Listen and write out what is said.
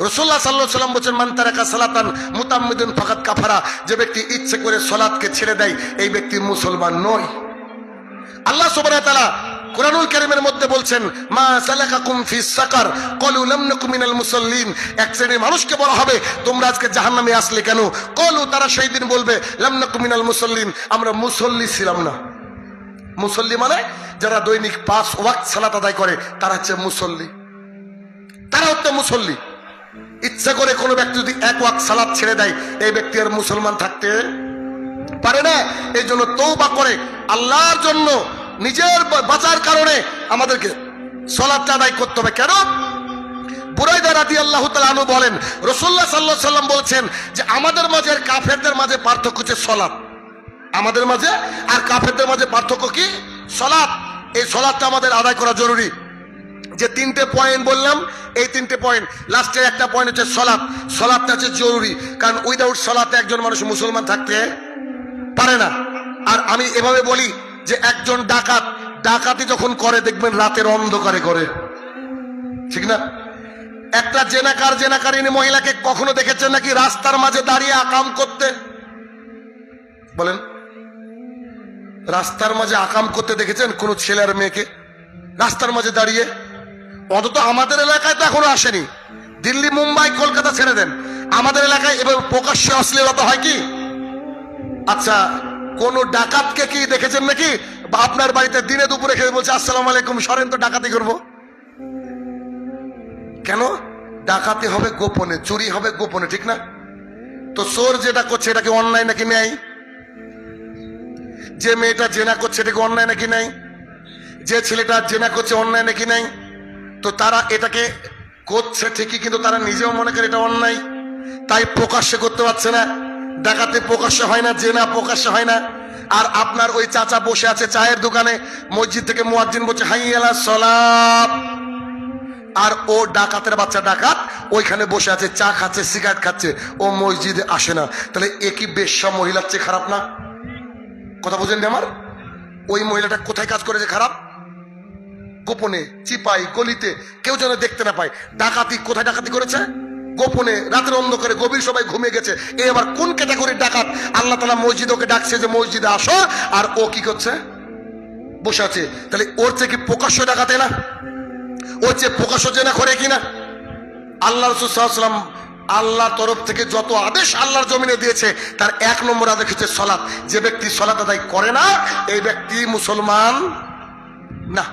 রসুল্লাহ সাল্লাহ সাল্লাম বলছেন, মান তারাকা সালাতান মুতাম্মিদুন ফাকাত কাফারা। যে ব্যক্তি ইচ্ছে করে সলাৎকে ছেড়ে দেয়, এই ব্যক্তি মুসলমান নয়। আল্লাহ ওয়া তাআলা কোরআনুল কারীমের মধ্যে বলছেন, মা সালাকাকুম ফিস সাকার কলু লাম মুসাল্লিন। এক শ্রেণির মানুষকে বলা হবে, তোমরা আজকে জাহান্নামে আসলে কেন? কলু তারা সেই দিন বলবে, লাম নাকুম আমরা মুসল্লি ছিলাম না। মুসল্লি মানে যারা দৈনিক পাঁচ ওয়াক্ত সালাত আদায় করে, তারা হচ্ছে মুসল্লি। তারা হচ্ছে মুসল্লি। ইচ্ছা করে কোনো ব্যক্তি যদি এক ওয়াক্ত সালাত ছেড়ে দেয়, এই ব্যক্তি আর মুসলমান থাকতে পারে না। এই জন্য তৌবা করে আল্লাহর জন্য, নিজের বাঁচার কারণে আমাদেরকে সলাৎটা আদায় করতে হবে। কেন? বুরাইদা রাদি আল্লাহ তালু বলেন রসুল্লাহ সাল্লাহ সাল্লাম বলছেন যে, আমাদের মাঝে আর কাফেরদের মাঝে পার্থক্য হচ্ছে সলাৎ আমাদের মাঝে আর কাফেরদের মাঝে পার্থক্য কি? সলাৎ এই সলাৎটা আমাদের আদায় করা জরুরি। যে তিনটে পয়েন্ট বললাম, এই তিনটে পয়েন্ট লাস্টের একটা পয়েন্ট হচ্ছে সলাপ সলাৎটা হচ্ছে জরুরি, কারণ উইদাউট সলাতে একজন মানুষ মুসলমান থাকতে পারে না। আর আমি এভাবে বলি যে একজন ডাকাত, ডাকাতি যখন করে, দেখবেন রাতের অন্ধকারে করে। ঠিক না? একটা জেনাকার, জেনাকারিনী মহিলাকে কখনো দেখেছেন নাকি রাস্তার মাঝে দাঁড়িয়ে আকাম করতে? বলেন। রাস্তার মাঝে আকাম করতে দেখেছেন কোন ছেলের মেয়েকে? রাস্তার মাঝে দাঁড়িয়ে অন্তত আমাদের এলাকায় তো এখনও আসেনি। দিল্লি, মুম্বাই, কলকাতা ছেড়ে দেন। আমাদের এলাকায় এবার প্রকাশ্যে অশ্লীলতা হয় কি? আচ্ছা কোন ডাকাতকে কি দেখেছেন নাকি? বা আপনার বাড়িতে দিনে দুপুরে খেয়ে বলছে, আসসালাম আলাইকুম, সরেন তো ডাকাতি করব। কেন? ডাকাতি হবে গোপনে, চুরি হবে গোপনে, ঠিক না? তো চোর যেটা করছে, এটা কি অন্যায় নাকি নেই যে মেয়েটা জেনা করছে, এটা কি অন্যায় নাকি নেই যে ছেলেটা জেনা করছে, অন্যায় নাকি নেই তো তারা এটাকে করছে ঠিকই, কিন্তু তারা নিজেও মনে করে এটা অন্যায়। তাই প্রকাশ্যে করতে পারছে না। ডাকাতে প্রকাশ্যে হয় না, জেনা প্রকাশ্যে হয় না। আর আপনার ওই চাচা বসে আছে চায়ের দোকানে, মসজিদ থেকে মুয়াজ্জিন বলছে হাই আলা সলাপ। আর ও ডাকাতের বাচ্চা ডাকাত, ওইখানে বসে আছে, চা খাচ্ছে, সিগারেট খাচ্ছে। ও মসজিদে আসে না। তাহলে একই বেশ্যা মহিলার চেয়ে খারাপ না? কথা বুঝেন আমার? ওই মহিলাটা কোথায় কাজ করেছে খারাপ? গোপনে চিপাই গলিতে কেউ যেন দেখতে না পায়। ডাকাতি কোথায় ডাকাতি করেছে? গোপনে রাতের অন্ধকারে গভীর সবাই ঘুমিয়ে গেছে। এ আবার কোন ক্যাটাগরির ডাকাত? আল্লাহ তালা মসজিদ ওকে ডাকছে যে, মসজিদে আসো। আর ও কি করছে? বসে আছে। তাহলে ওর চেয়ে কি প্রকাশ্য ডাকাতে না ওর চেয়ে প্রকাশ্য জেনা করে কিনা আল্লাহ রসুলাম আল্লাহর তরফ থেকে যত আদেশ আল্লাহর জমিনে দিয়েছে, তার এক নম্বর আদেশ হচ্ছে সলাৎ যে ব্যক্তি সলাৎ আদায় করে না, এই ব্যক্তি মুসলমান না।